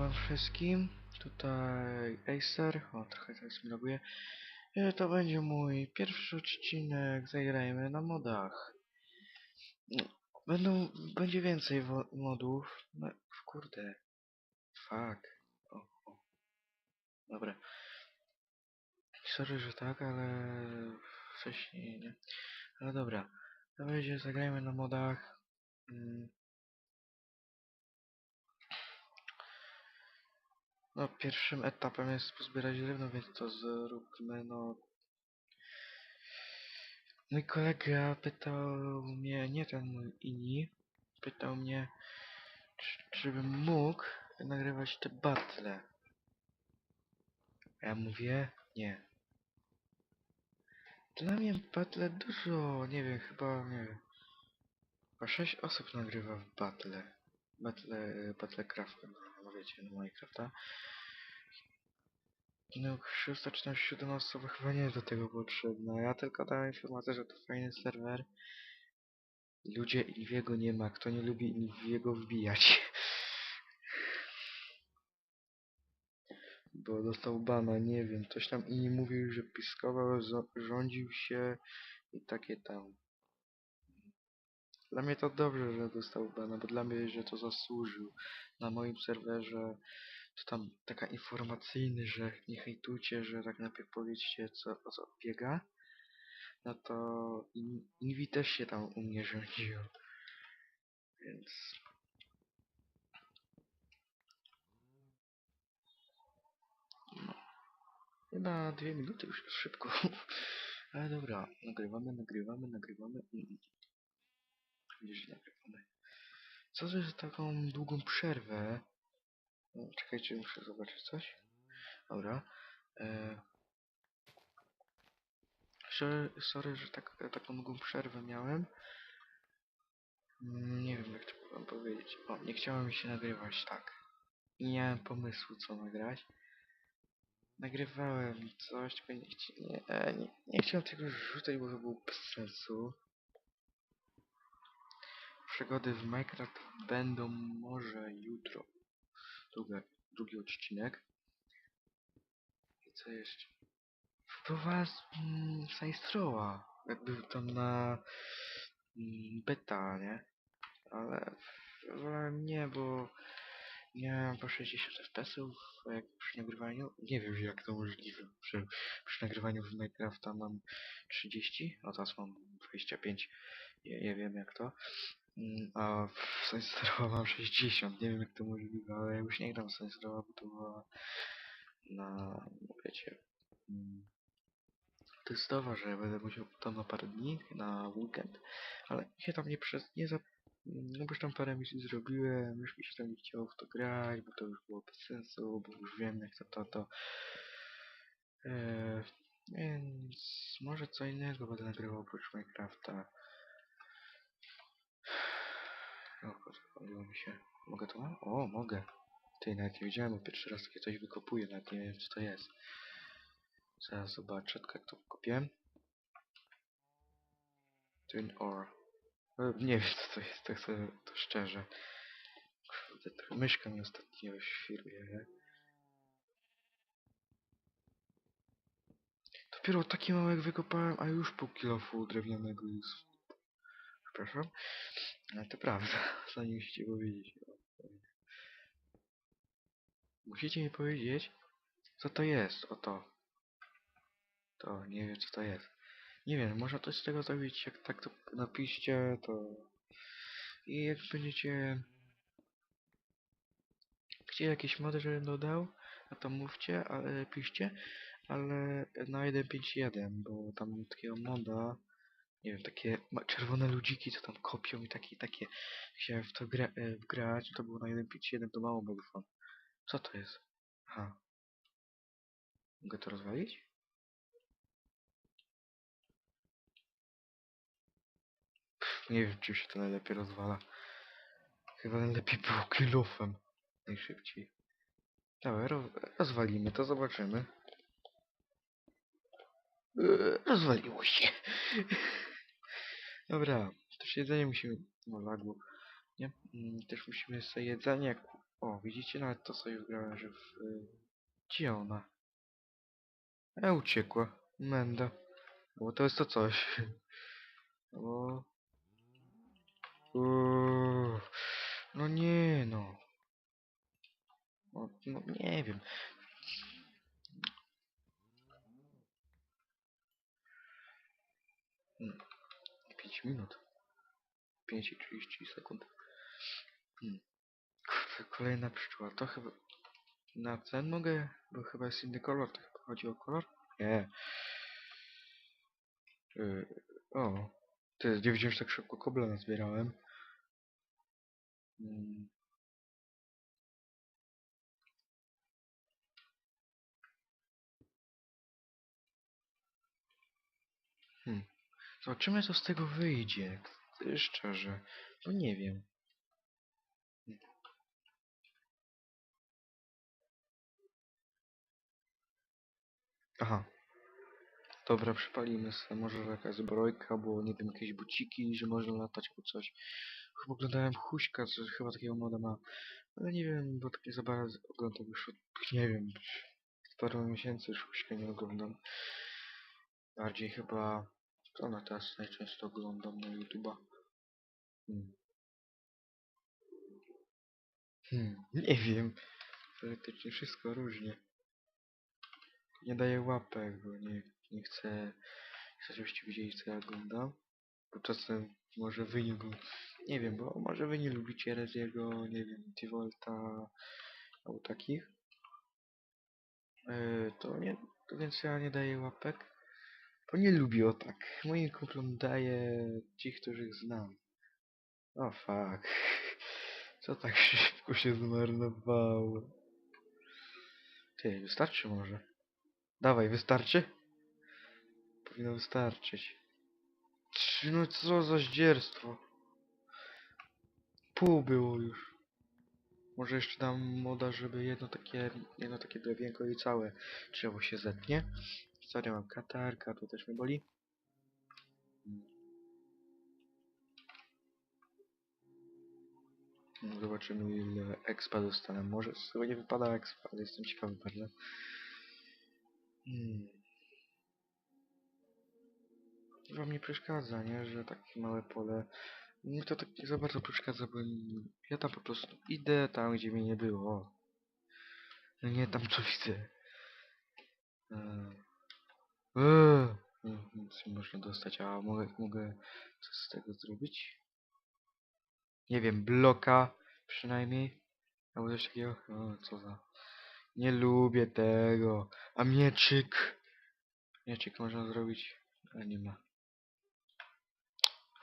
wam wszystkim. Tutaj Acer. O, trochę teraz mi loguje. E, To będzie mój pierwszy odcinek. Zagrajmy na modach. Będą, będzie więcej modów. No, kurde. Fuck. O, o. Dobra. Sorry, że tak, ale wcześniej nie. Ale dobra. To będzie, zagrajmy na modach. Mm. No, pierwszym etapem jest pozbierać drewno, więc to zróbmy, no... Mój kolega pytał mnie, nie ten mój inni, pytał mnie, czy, czy bym mógł nagrywać te battle. Ja mówię, nie. Dla mnie battle dużo, nie wiem, chyba, nie wiem. Chyba 6 osób nagrywa w battle. Battle, Battlecraft, no wiecie, no Minecrafta. No, szósta czy tam siódma osoba chyba nie jest do tego potrzebna. Ja tylko dałem informację, że to fajny serwer. Ludzie Ilwiego nie ma. Kto nie lubi Ilwiego wbijać. Bo dostał bana, nie wiem. Ktoś tam inni mówił, że piskował, rządził się i takie tam. Dla mnie to dobrze, że dostał bana, bo dla mnie, że to zasłużył. Na moim serwerze to tam taka informacyjny, że nie hejtujcie, że tak najpierw powiedzcie co, o co biega. No to In- Invi też się tam u mnie rządził. Więc... No. Chyba dwie minuty już jest szybko. Ale dobra, nagrywamy, nagrywamy, nagrywamy. Nagrywamy. Co to jest taką długą przerwę? No, czekajcie, muszę zobaczyć coś. Dobra. E... Sorry, że tak, taką długą przerwę miałem. Mm, Nie wiem jak to wam powiedzieć. O, nie chciało mi się nagrywać tak. I nie miałem pomysłu co nagrać. Nagrywałem coś, tylko nie, nie, e, nie, nie chciałem tego rzucać, bo to było bez sensu. Przygody w Minecraft będą może jutro. Druga, drugi odcinek. I co jeszcze? Wprowadz mm, Science Rowa. Jakby tam na mm, beta, nie? Ale wolałem nie, bo miałem po 60 FPS-ów jak przy nagrywaniu. Nie wiem jak to możliwe. Przy, przy nagrywaniu w Minecrafta mam 30, a teraz mam 25. Nie, nie wiem jak to. Mm, A w Science Rowa mam 60. Nie wiem jak to możliwe, ale ja już nie gram w Science Rowa, bo to była na, wiecie, mm, testowa, że będę musiał tam na parę dni, na weekend, ale się tam nie przez, nie za, no bo już tam parę misji zrobiłem, już mi się tam nie chciało w to grać, bo to już było bez sensu, bo już wiem jak to to, to. Eee, więc może co innego będę nagrywał oprócz Minecrafta. Podpaliło mi się. Mogę to? O, mogę. Ty, nawet nie wiedziałem, bo pierwszy raz takie coś wykopuję, nawet nie wiem co to jest. Zaraz zobaczę, tylko jak to kopię. Twin Ore. E, Nie wiem co to jest, tak sobie to szczerze. Kurde, trochę myszka mi ostatnio świruje, nie? Dopiero taki małek wykopałem, a już pół kilofu drewnianego jest. Przepraszam. Ale to prawda, nie musicie powiedzieć. Musicie mi powiedzieć, co to jest, o to. Nie wiem co to jest. Nie wiem, można coś z tego zrobić, jak tak to napiszcie, to... I jak będziecie... Chcieli jakieś mody, żebym dodał, no to mówcie, ale piszcie, ale na 1.5.1, bo tam takiego moda, nie wiem, takie czerwone ludziki, co tam kopią i takie, takie, chciałem w to gra, e, wgrać, to było na 1.5.1, to mało był. Co to jest? Aha. Mogę to rozwalić? Pff, nie wiem, czy się to najlepiej rozwala. Chyba najlepiej było kilofem. Najszybciej. Dobra, ro rozwalimy to, zobaczymy. Eee, rozwaliło się. Dobra, też jedzenie musimy... No lagło. Nie? Mm, Też musimy sobie jedzenie O, widzicie? Nawet to sobie wygrałem, że w... y, Gdzie ona? E, uciekła. Menda. Bo to jest to coś. O. Uuu. No nie no. No, no nie wiem. Hmm. 5 minut. 5 i 30 sekund. Hmm. Kolejna pszczoła. To chyba... Na ten mogę? Bo chyba jest inny kolor. To chyba chodzi o kolor? Nie. Yy, o. Ty, nie widziałem, tak szybko kobla nazbierałem. Hmm. Hmm. Zobaczymy, co z tego wyjdzie. Szczerze. No nie wiem. Aha. Dobra, przypalimy sobie. Może jakaś zbrojka, bo nie wiem, jakieś buciki, że można latać po coś. Chyba oglądałem Huśka, co chyba takiego moda ma. Ale nie wiem, bo takie za bardzo oglądam już od, nie wiem, z paru miesięcy już Huśka nie oglądam. Bardziej chyba, to na teraz najczęściej oglądam na YouTube'a. Hmm. Hmm, nie wiem. Praktycznie wszystko różnie. Nie daję łapek, bo nie, nie chcę, żebyście widzieli co ja oglądam. Bo czasem może wy nie, nie wiem, bo może wy nie lubicie Reziego, nie wiem, Tivolta albo takich. Yy, to nie, to więc ja nie daję łapek, bo nie lubię o tak. Moim kumplom daję ci, których znam. O fuck. Co tak szybko się zmarnowało? Ty, wystarczy może? Dawaj, wystarczy? Powinno wystarczyć. Trzy, no co za zdzierstwo. Pół było już. Może jeszcze dam moda, żeby jedno takie, jedno takie drewienko i całe drzewo się zetnie. Sorry, mam katarka, to też mnie boli. No, Zobaczymy ile expa dostanę. Może z tego nie wypada expa, ale jestem ciekawy bardzo. Hmm. Wam nie przeszkadza, nie? Że takie małe pole. Mi to tak nie za bardzo przeszkadza, bo ja tam po prostu idę tam, gdzie mnie nie było. No nie tam, co widzę. Eee. Eee. Można dostać, a mogę, mogę coś z tego zrobić? Nie wiem, bloka przynajmniej. Albo coś takiego. O, co za... Nie lubię tego. A mieczyk? Mieczyk można zrobić, ale nie ma.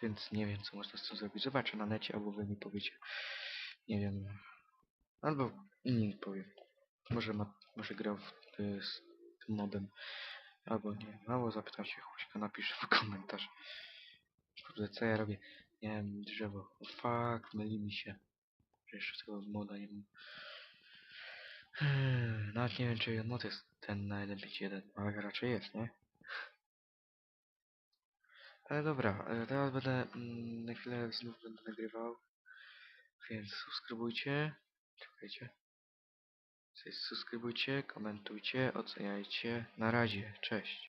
Więc nie wiem, co można z tym zrobić. Zobaczę na necie, albo wy mi powiecie. Nie wiem. Albo inni powiem. Może ma, może grał w, z tym modem. Albo nie. Albo zapytam się Huśka, napisz w komentarz. Kurde, co ja robię? Nie wiem, drzewo. Fuck, myli mi się. Że jeszcze tego moda nie mam. Hmm, Nawet nie wiem, czy mod jest ten na 1.5.1, ale raczej jest, nie? Ale dobra, e, teraz będę mm, na chwilę znów będę nagrywał. Więc subskrybujcie. Czekajcie. Subskrybujcie, komentujcie, oceniajcie. Na razie, cześć.